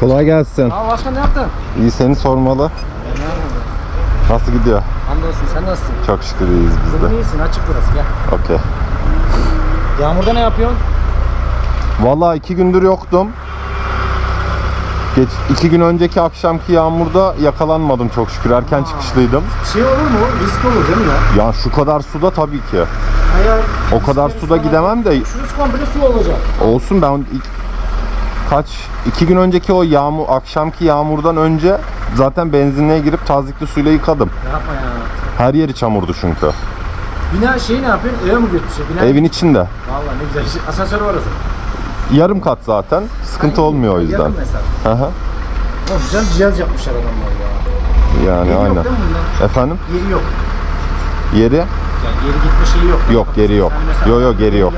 Kolay gelsin. Aa başkan ne yaptın? İyi seni sormalı. Nasıl gidiyor? Hamdolsun sen nasılsın? Çok şükür iyiyiz biz de. iyisin açık burası gel. Okey. Yağmurda ne yapıyorsun? Vallahi iki gündür yoktum. Geç, iki gün önceki akşamki yağmurda yakalanmadım çok şükür. Erken çıkışlıydım. Şey olur mu? Risk olur değil mi ya? Ya şu kadar suda tabii ki. Eğer O kadar suda gidemem de Şurası komple su olacak. olsun ben ilk, kaç iki gün önceki o yağmur akşamki yağmurdan önce zaten benzinliğe girip tazikli suyla yıkadım. Yapma ya. Her yeri çamurdu çünkü. Bina şeyi ne yapıyorsun? Eve mi götürecek? Bina... Evin içinde. Vallahi ne güzel. Şey. Asansör var orası. Yarım kat zaten. Sıkıntı olmuyor o yüzden. Yakın mesela. Hı hı. O güzel cihaz yapmışlar adamlar ya. Yani Yeri aynen. yok değil mi bundan? Efendim? Yeri yok. Yeri? Yani geri gitme şeyi yok. Yok geri yok. Yo yo geri yok.